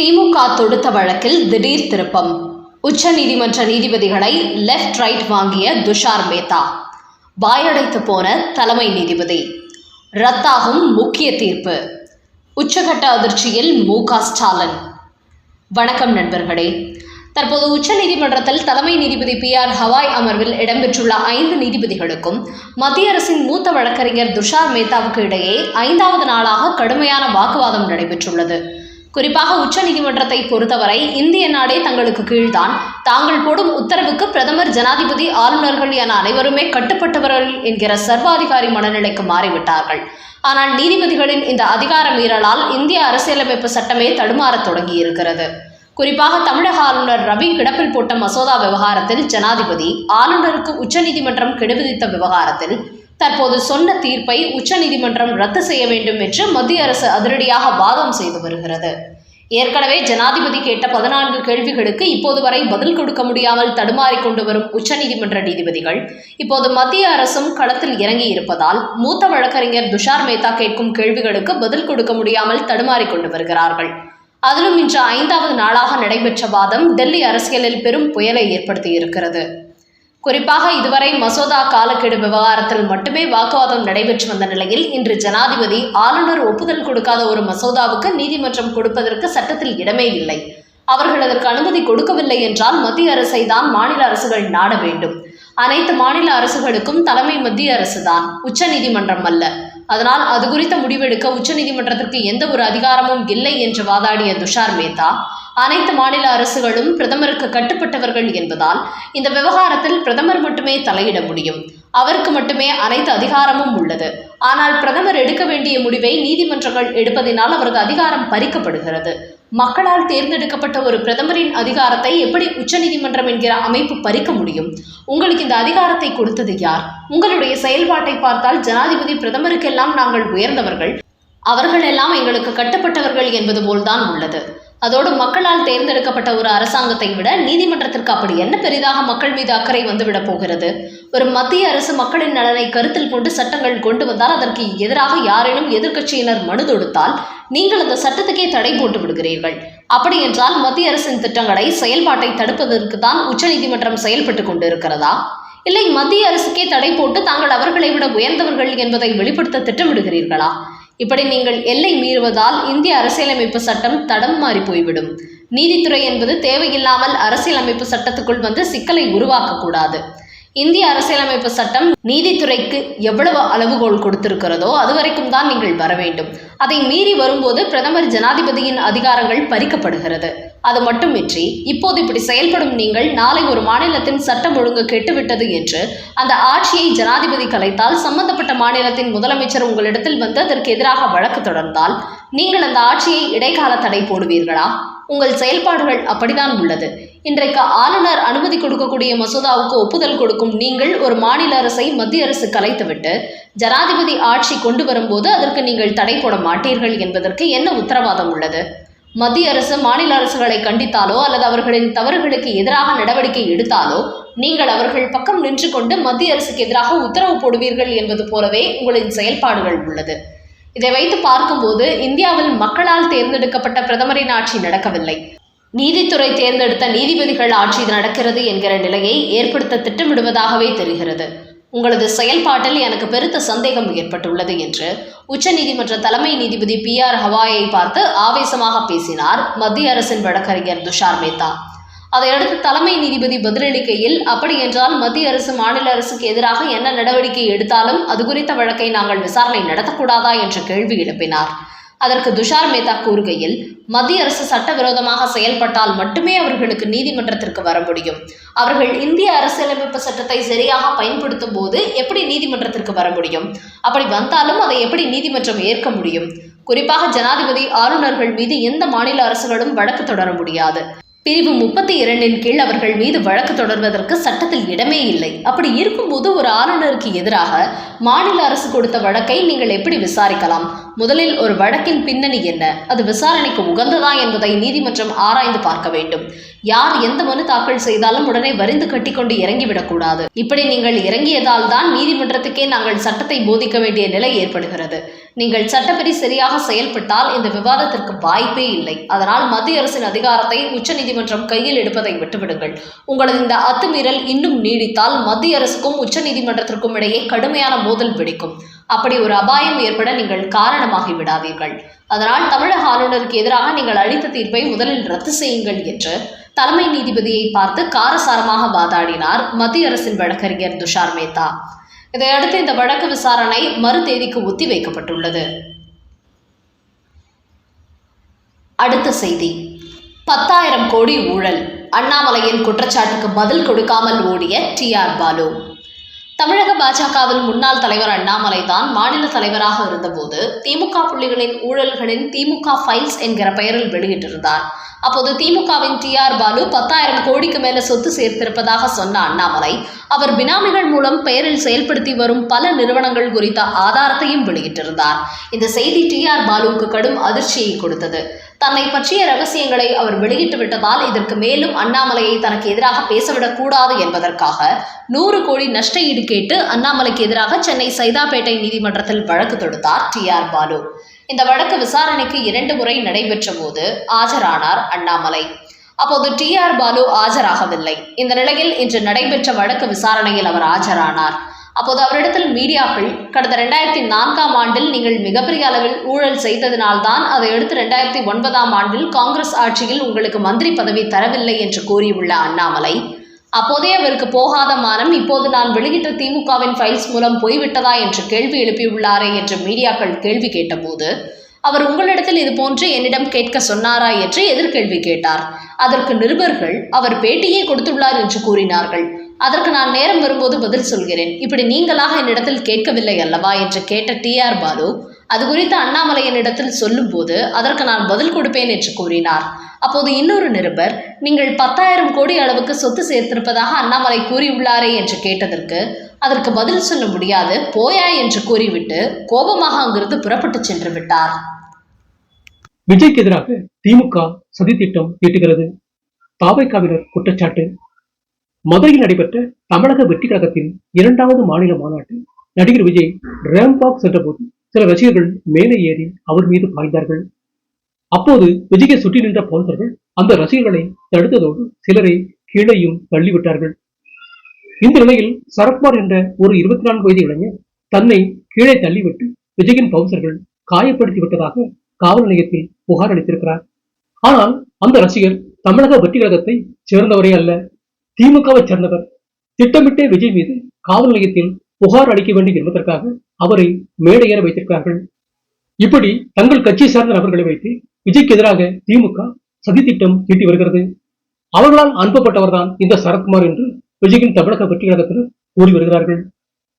திமுக தொடுத்த வழக்கில் திடீர் திருப்பம். உச்சநீதிமன்ற நீதிபதிகளை லெஃப்ட் ரைட் வாங்கிய துஷார் மேத்தா. வாயடைத்து போன தலைமை நீதிபதி. ரத்தாகும் முக்கிய தீர்ப்பு. உச்சகட்ட அதிர்ச்சியில் மு க ஸ்டாலின். வணக்கம் நண்பர்களே. தற்போது உச்சநீதிமன்றத்தில் தலைமை நீதிபதி பி ஆர் ஹவாய் அமர்வில் இடம்பெற்றுள்ள ஐந்து நீதிபதிகளுக்கும் மத்திய அரசின் மூத்த வழக்கறிஞர் துஷார் மேத்தாவுக்கு இடையே ஐந்தாவது நாளாக கடுமையான வாக்குவாதம் நடைபெற்றுள்ளது. குறிப்பாக உச்சநீதிமன்றத்தை பொறுத்தவரை இந்திய நாடே தங்களுக்கு கீழ்தான். தாங்கள் போடும் உத்தரவுக்கு பிரதமர் ஜனாதிபதி ஆளுநர்கள் என அனைவருமே கட்டுப்பட்டவர்கள் என்கிற சர்வாதிகாரி மனநிலைக்கு மாறிவிட்டார்கள். ஆனால் நீதிபதிகளின் இந்த அதிகார மீறலால் இந்திய அரசியலமைப்பு சட்டமே தடுமாறத் தொடங்கியிருக்கிறது. குறிப்பாக தமிழக ஆளுநர் ரவி கிடப்பில் போட்ட மசோதா விவகாரத்தில் ஜனாதிபதி ஆளுநருக்கு உச்சநீதிமன்றம் கெடுவிதித்த விவகாரத்தில் தற்போது சொன்ன தீர்ப்பை உச்சநீதிமன்றம் ரத்து செய்ய வேண்டும் என்று மத்திய அரசு அதிரடியாக வாதம் செய்து வருகிறது. ஏற்கனவே ஜனாதிபதி கேட்ட பதினான்கு கேள்விகளுக்கு இப்போது வரை பதில் கொடுக்க முடியாமல் தடுமாறிக்கொண்டு வரும் உச்சநீதிமன்ற நீதிபதிகள் இப்போது மத்திய அரசும் களத்தில் இறங்கி இருப்பதால் மூத்த வழக்கறிஞர் துஷார் மேத்தா கேட்கும் கேள்விகளுக்கு பதில் கொடுக்க முடியாமல் தடுமாறி கொண்டு வருகிறார்கள். அதிலும் இன்று ஐந்தாவது நாளாக நடைபெற்ற வாதம் டெல்லி அரசியலில் பெரும் புயலை ஏற்படுத்தியிருக்கிறது. குறிப்பாக இதுவரை மசோதா காலக்கெடு விவகாரத்தில் மட்டுமே வாக்குவாதம் நடைபெற்று வந்த நிலையில் இன்று ஜனாதிபதி ஆளுநர் ஒப்புதல் கொடுக்காத ஒரு மசோதாவுக்கு நீதிமன்றம் கொடுப்பதற்கு சட்டத்தில் இடமே இல்லை. அவர்கள் அதற்கு அனுமதி கொடுக்கவில்லை என்றால் மத்திய அரசை தான் மாநில அரசுகள் நாட வேண்டும். அனைத்து மாநில அரசுகளுக்கும் தலைமை மத்திய அரசுதான் உச்ச நீதிமன்றம் அல்ல. அதனால் அது குறித்த முடிவெடுக்க உச்சநீதிமன்றத்திற்கு எந்த ஒரு அதிகாரமும் இல்லை என்று வாதாடிய துஷார் மேத்தா அனைத்து மாநில அரசுகளும் பிரதமருக்கு கட்டுப்பட்டவர்கள் என்பதால் இந்த விவகாரத்தில் பிரதமர் மட்டுமே தலையிட முடியும். அவருக்கு மட்டுமே அனைத்து அதிகாரமும் உள்ளது. ஆனால் பிரதமர் எடுக்க வேண்டிய முடிவை நீதிமன்றங்கள் எடுப்பதினால் அவரது அதிகாரம் பறிக்கப்படுகிறது. மக்களால் தேர்ந்தெடுக்கப்பட்ட ஒரு பிரதமரின் அதிகாரத்தை எப்படி உச்சநீதிமன்றம் என்கிற அமைப்பு பறிக்க முடியும்? உங்களுக்கு இந்த அதிகாரத்தை கொடுத்தது யார்? உங்களுடைய செயல்பாட்டை பார்த்தால் ஜனாதிபதி பிரதமருக்கெல்லாம் நாங்கள் உயர்ந்தவர்கள். அவர்கள் எல்லாம் எங்களுக்கு கட்டுப்பட்டவர்கள் என்பது போல்தான் உள்ளது. அதோடு மக்களால் தேர்ந்தெடுக்கப்பட்ட ஒரு அரசாங்கத்தை விட நீதிமன்றத்திற்கு அப்படி என்ன பெரிதாக மக்கள் மீது அக்கறை வந்துவிடப் போகிறது? ஒரு மத்திய அரசு மக்களின் நலனை கருத்தில் கொண்டு சட்டங்கள் கொண்டு வந்தால் அதற்கு எதிராக யாரேனும் எதிர்க்கட்சியினர் மனு தொடுத்தால் நீங்கள் அந்த சட்டத்துக்கே தடை போட்டு விடுகிறீர்கள். அப்படி என்றால் மத்திய அரசின் திட்டங்களை செயல்பாட்டை தடுப்பதற்கு தான் உச்சநீதிமன்றம் செயல்பட்டு கொண்டு இருக்கிறதா இல்லை மத்திய அரசுக்கே தடை போட்டு தாங்கள் அவர்களை விட உயர்ந்தவர்கள் என்பதை வெளிப்படுத்த திட்டமிடுகிறீர்களா? இப்படி நீங்கள் எல்லை மீறுவதால் இந்திய அரசியலமைப்பு சட்டம் தடம் மாறி போய்விடும். நீதித்துறை என்பது தேவையில்லாமல் அரசியலமைப்பு சட்டத்துக்குள் வந்து சிக்கலை உருவாக்கக்கூடாது. இந்திய அரசியலமைப்பு சட்டம் நீதித்துறைக்கு எவ்வளவு அளவுகோல் கொடுத்திருக்கிறதோ அது வரைக்கும் தான் நீங்கள் வர வேண்டும். அதை மீறி வரும்போது பிரதமர் ஜனாதிபதியின் அதிகாரங்கள் பறிக்கப்படுகிறது. அது மட்டுமின்றி இப்போது இப்படி செயல்படும் நீங்கள் நாளை ஒரு மாநிலத்தின் சட்டம் ஒழுங்கு கெட்டுவிட்டது என்று அந்த ஆட்சியை ஜனாதிபதி கலைத்தால் சம்பந்தப்பட்ட மாநிலத்தின் முதலமைச்சர் உங்களிடத்தில் வந்து அதற்கு எதிராக வழக்கு தொடர்ந்தால் நீங்கள் அந்த ஆட்சியை இடைக்கால தடை போடுவீர்களா? உங்கள் செயல்பாடுகள் அப்படிதான் உள்ளது. இன்றைக்கு ஆளுநர் அனுமதி கொடுக்கக்கூடிய மசோதாவுக்கு ஒப்புதல் கொடுக்கும் நீங்கள் ஒரு மாநில அரசை மத்திய அரசு கலைத்துவிட்டு ஜனாதிபதி ஆட்சி கொண்டு வரும்போது அதற்கு நீங்கள் தடை போட மாட்டீர்கள் என்பதற்கு என்ன உத்தரவாதம் உள்ளது? மத்திய அரசு மாநில அரசுகளை கண்டித்தாலோ அல்லது அவர்களின் தவறுகளுக்கு எதிராக நடவடிக்கை எடுத்தாலோ நீங்கள் அவர்கள் பக்கம் நின்று கொண்டு மத்திய அரசுக்கு எதிராக உத்தரவு போடுவீர்கள் என்பது போலவே உங்களின் செயல்பாடுகள் உள்ளது. இதை வைத்து பார்க்கும்போது இந்தியாவில் மக்களால் தேர்ந்தெடுக்கப்பட்ட பிரதமரின் ஆட்சி நடக்கவில்லை. நீதித்துறை தேர்ந்தெடுத்த நீதிபதிகள் ஆட்சி நடக்கிறது என்கிற நிலையை ஏற்படுத்த திட்டமிடுவதாகவே தெரிகிறது. உங்களது செயல்பாட்டில் எனக்கு பெருத்த சந்தேகம் ஏற்பட்டுள்ளது என்று உச்சநீதிமன்ற தலைமை நீதிபதி பி ஆர் ஹவாயை பார்த்து ஆவேசமாக பேசினார் மத்திய அரசின் வழக்கறிஞர் துஷார் மேத்தா. அதையடுத்து தலைமை நீதிபதி பதிலளிக்கையில் அப்படி என்றால் மத்திய அரசு மாநில அரசுக்கு எதிராக என்ன நடவடிக்கை எடுத்தாலும் அது குறித்த வழக்கை நாங்கள் விசாரணை நடத்தக்கூடாதா? என்ற கேள்வி எழுப்பினார். அதற்கு துஷார் மேத்தா கூறுகையில் மத்திய அரசு சட்டவிரோதமாக செயல்பட்டால் மட்டுமே அவர்களுக்கு நீதிமன்றத்திற்கு வர முடியும். அவர்கள் இந்திய அரசியலமைப்பு சட்டத்தை சரியாக பயன்படுத்தும் போது எப்படி நீதிமன்றத்திற்கு வர முடியும்? அப்படி வந்தாலும் அதை எப்படி நீதிமன்றம் ஏற்க முடியும்? குறிப்பாக ஜனாதிபதி ஆளுநர்கள் மீது எந்த மாநில அரசுகளும் வழக்கு தொடர முடியாது. பிரிவு முப்பத்தி இரண்டின் கீழ் அவர்கள் மீது வழக்கு தொடர்வதற்கு சட்டத்தில் இடமே இல்லை. அப்படி இருக்கும்போது ஒரு ஆளுநருக்கு எதிராக மாநில அரசு கொடுத்த வழக்கை நீங்கள் எப்படி விசாரிக்கலாம்? முதலில் ஒரு வழக்கின் பின்னணி என்ன? அது விசாரணைக்கு உகந்ததா என்பதை நீதிமன்றம் ஆராய்ந்து பார்க்க வேண்டும். யார் எந்த மனு தாக்கல் செய்தாலும் உடனே வரிந்து கட்டிக்கொண்டு இறங்கிவிடக்கூடாது. இப்படி நீங்கள் இறங்கியதால் தான் நீதிமன்றத்துக்கே நாங்கள் சட்டத்தை போதிக்க வேண்டிய நிலை ஏற்படுகிறது. நீங்கள் சட்டப்படி சரியாக செயல்பட்டால் இந்த விவாதத்திற்கு வாய்ப்பே இல்லை. அதனால் மத்திய அரசின் அதிகாரத்தை உச்சநீதிமன்றம் கையில் எடுப்பதை விட்டுவிடுங்கள். உங்களது இந்த அத்துமீறல் இன்னும் நீடித்தால் மத்திய அரசுக்கும் உச்சநீதிமன்றத்திற்கும் இடையே கடுமையான மோதல் வெடிக்கும். அப்படி ஒரு அபாயம் ஏற்பட நீங்கள் காரணமாகி விடாதீர்கள். அதனால் தமிழக ஆளுநருக்கு எதிராக நீங்கள் அளித்த தீர்ப்பை முதலில் ரத்து செய்யுங்கள் என்று தலைமை நீதிபதியை பார்த்து காரசாரமாக வாதாடினார் மத்திய அரசின் வழக்கறிஞர் துஷார் மேத்தா. இதையடுத்து இந்த வழக்கு விசாரணை மறு தேதிக்கு ஒத்தி வைக்கப்பட்டுள்ளது அடுத்த செய்தி. பத்தாயிரம் கோடி ஊழல். அண்ணாமலையின் குற்றச்சாட்டுக்கு பதில் கொடுக்காமல் ஓடிய டி ஆர் பாலு. தமிழக பாஜகவின் முன்னாள் தலைவர் அண்ணாமலை தான் மாநில தலைவராக இருந்தபோது திமுக புள்ளிகளின் ஊழல்களின் திமுக ஃபைல்ஸ் என்கிற பெயரில் வெளியிட்டிருந்தார். அப்போது திமுகவின் டி ஆர் பாலு பத்தாயிரம் கோடிக்கு மேல சொத்து சேர்த்திருப்பதாக சொன்ன அண்ணாமலை அவர் பினாமிகள் மூலம் பெயரில் செயல்படுத்தி வரும் பல நிறுவனங்கள் குறித்த ஆதாரத்தையும் வெளியிட்டிருந்தார். இந்த செய்தி டி ஆர் பாலுவுக்கு கடும் அதிர்ச்சியை கொடுத்தது. தன்னை பற்றிய ரகசியங்களை அவர் வெளியிட்டு விட்டதால் இதற்கு மேலும் அண்ணாமலையை தனக்கு எதிராக பேசவிடக் கூடாது என்பதற்காக நூறு கோடி நஷ்ட ஈடு கேட்டு அண்ணாமலைக்கு எதிராக சென்னை சைதாப்பேட்டை நீதிமன்றத்தில் வழக்கு தொடுத்தார் டி ஆர் பாலு. இந்த வழக்கு விசாரணைக்கு இரண்டு முறை நடைபெற்ற போது ஆஜரானார் அண்ணாமலை. அப்போது டி ஆர் பாலு ஆஜராகவில்லை. இந்த நிலையில் இன்று நடைபெற்ற வழக்கு விசாரணையில் அவர் ஆஜரானார். அப்போது அவரிடத்தில் மீடியாக்கள் கடந்த ரெண்டாயிரத்தி நான்காம் ஆண்டில் நீங்கள் மிகப்பெரிய அளவில் ஊழல் செய்ததினால்தான் அதை அடுத்து ரெண்டாயிரத்தி ஒன்பதாம் ஆண்டில் காங்கிரஸ் ஆட்சியில் உங்களுக்கு மந்திரி பதவி தரவில்லை என்று கூறியுள்ள அண்ணாமலை அப்போதே அவருக்கு போகாத மானம் இப்போது நான் வெளியிட்ட திமுகவின் ஃபைல்ஸ் மூலம் போய்விட்டதா என்று கேள்வி எழுப்பியுள்ளாரே என்று மீடியாக்கள் கேள்வி கேட்டபோது அவர் உங்களிடத்தில் இது போன்று என்னிடம் கேட்க சொன்னாரா? என்று எதிர்கேள்வி கேட்டார். அதற்கு நிருபர்கள் அவர் பேட்டியே கொடுத்துள்ளார் என்று கூறினார்கள். அதற்கு நான் நேரம் வரும்போது பதில் சொல்கிறேன். இப்படி நீங்களாக என்னிடத்தில் கேட்கவில்லை அல்லவா? என்று கேட்ட டி ஆர் பாலு அது குறித்து அண்ணாமலை என்னிடத்தில் சொல்லும்போது அதற்கு நான் பதில் கொடுப்பேன் என்று கூறினார். அப்போது இன்னொரு நிருபர் நீங்கள் பத்தாயிரம் கோடி அளவுக்கு சொத்து சேர்த்திருப்பதாக அண்ணாமலை கூறியுள்ளாரே என்று கேட்டதற்கு அதற்கு பதில் சொல்ல முடியாது போயா என்று கூறிவிட்டு கோபமாக அங்கிருந்து புறப்பட்டு சென்று விட்டார். விஜய்க்கு எதிராக திமுக சதித்திட்டம் தீட்டுகிறது தாவைக்காவினர் குற்றச்சாட்டு மதுரையில் நடைபெற்ற தமிழக வெற்றி கழகத்தின் இரண்டாவது மாநில மாநாட்டில் நடிகர் விஜய் ரேம்பாக் சென்றபோது சில ரசிகர்கள் மேலே ஏறி அவர் மீது பாய்ந்தார்கள். அப்போது விஜயை சுற்றி நின்ற போலீசர்கள் அந்த ரசிகர்களை தடுத்ததோடு சிலரை கீழேயும் தள்ளிவிட்டார்கள். இந்த நிலையில் சரத்குமார் என்ற ஒரு இருபத்தி நான்கு வயது இளைஞர் தன்னை கீழே தள்ளிவிட்டு விஜயின் பவுசர்கள் காயப்படுத்தி விட்டதாக காவல் நிலையத்தில் புகார் அளித்திருக்கிறார். ஆனால் அந்த ரசிகர் தமிழக வெற்றி கழகத்தை சேர்ந்தவரே அல்ல. திமுகவை சேர்ந்தவர். திட்டமிட்டே விஜய் மீது காவல் நிலையத்தில் புகார் அளிக்க வேண்டும் என்பதற்காக அவரை மேடையேற வைத்திருக்கிறார்கள். இப்படி தங்கள் கட்சியை சார்ந்த நபர்களை வைத்து விஜய்க்கு எதிராக திமுக சதித்திட்டம் தீட்டி வருகிறது. அவர்களால் அனுப்பப்பட்டவர்தான் இந்த சரத்குமார் என்று விஜயின் தமிழக வெற்றி கழகத்தினர் கூறி வருகிறார்கள்.